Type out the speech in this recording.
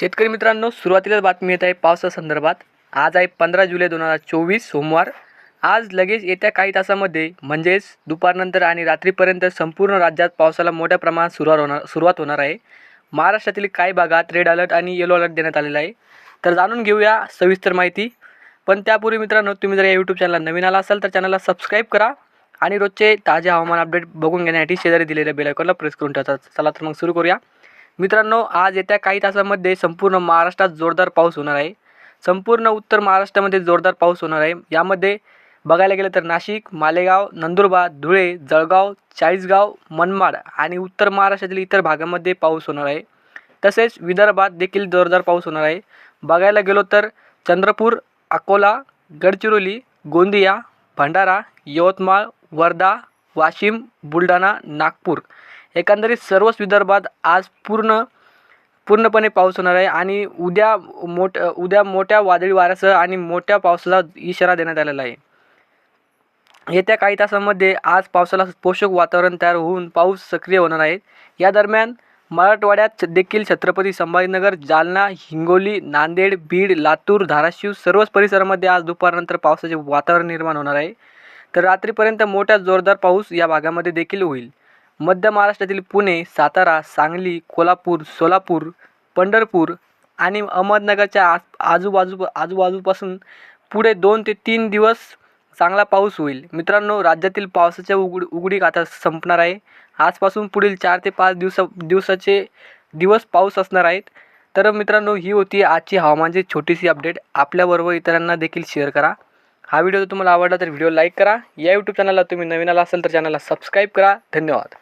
शेतकरी मित्रांनो सुरुवातीलाच बातमी येत आहे पावसासंदर्भात आज आहे पंधरा जुलै दोन हजार चोवीस सोमवार. आज लगेच येत्या काही तासामध्ये म्हणजेच दुपारनंतर आणि रात्रीपर्यंत संपूर्ण राज्यात पावसाला मोठ्या प्रमाणात सुरुवात होणार सुरुवात होणार आहे. महाराष्ट्रातील काही भागात रेड अलर्ट आणि येलो अलर्ट देण्यात आलेला आहे. तर जाणून घेऊया सविस्तर माहिती. पण त्यापूर्वी मित्रांनो तुम्ही जर या यूट्यूब चॅनलला नवीन आला असाल तर चॅनलला सबस्क्राईब करा आणि रोजचे ताजे हवामान अपडेट बघून घेण्यासाठी शेजारी दिलेल्या बेलायकॉनला प्रेस करून ठेवतात चला तर मग सुरू करूया. मित्रांनो आज येत्या काही तासामध्ये संपूर्ण महाराष्ट्रात जोरदार पाऊस होणार आहे. संपूर्ण उत्तर महाराष्ट्रामध्ये जोरदार पाऊस होणार आहे. यामध्ये बघायला गेलं तर नाशिक मालेगाव नंदुरबार धुळे जळगाव चाळीसगाव मनमाड आणि उत्तर महाराष्ट्रातील इतर भागामध्ये पाऊस होणार आहे. तसेच विदर्भात देखील जोरदार पाऊस होणार आहे. बघायला गेलो तर चंद्रपूर अकोला गडचिरोली गोंदिया भंडारा यवतमाळ वर्धा वाशिम बुलढाणा नागपूर एकंदरीत सर्वच विदर्भात आज पूर्ण पूर्णपणे पाऊस होणार आहे आणि उद्या मोठ उद्या मोठ्या वादळी वाऱ्यासह आणि मोठ्या पावसाला इशारा देण्यात आलेला आहे. येत्या काही तासांमध्ये आज पावसाला पोषक वातावरण तयार होऊन पाऊस सक्रिय होणार आहे. या दरम्यान मराठवाड्यात देखील छत्रपती संभाजीनगर जालना हिंगोली नांदेड बीड लातूर धाराशिव सर्वच परिसरामध्ये आज दुपारनंतर पावसाचे वातावरण निर्माण होणार आहे. तर रात्रीपर्यंत मोठ्या जोरदार पाऊस या भागामध्ये देखील होईल. मध्य महाराष्ट्रातील पुणे सातारा सांगली कोल्हापूर सोलापूर पंढरपूर आणि अहमदनगरच्या आस आजूबाजू आजूबाजूपासून पुढे दोन ते तीन दिवस चांगला पाऊस होईल. मित्रांनो राज्यातील पावसाच्या उघड उघडीक आता संपणार आहे. आजपासून पुढील चार ते पाच दिवसा दिवसाचे दिवस पाऊस असणार आहेत. तर मित्रांनो ही होती आजची हवामानची छोटीशी अपडेट. आपल्याबरोबर इतरांना देखील शेअर करा. हा व्हिडिओ जर तुम्हाला आवडला तर व्हिडिओ लाईक करा. या यूट्यूब चॅनलला तुम्ही नवीन आला असाल तर चॅनलला सबस्क्राईब करा. धन्यवाद.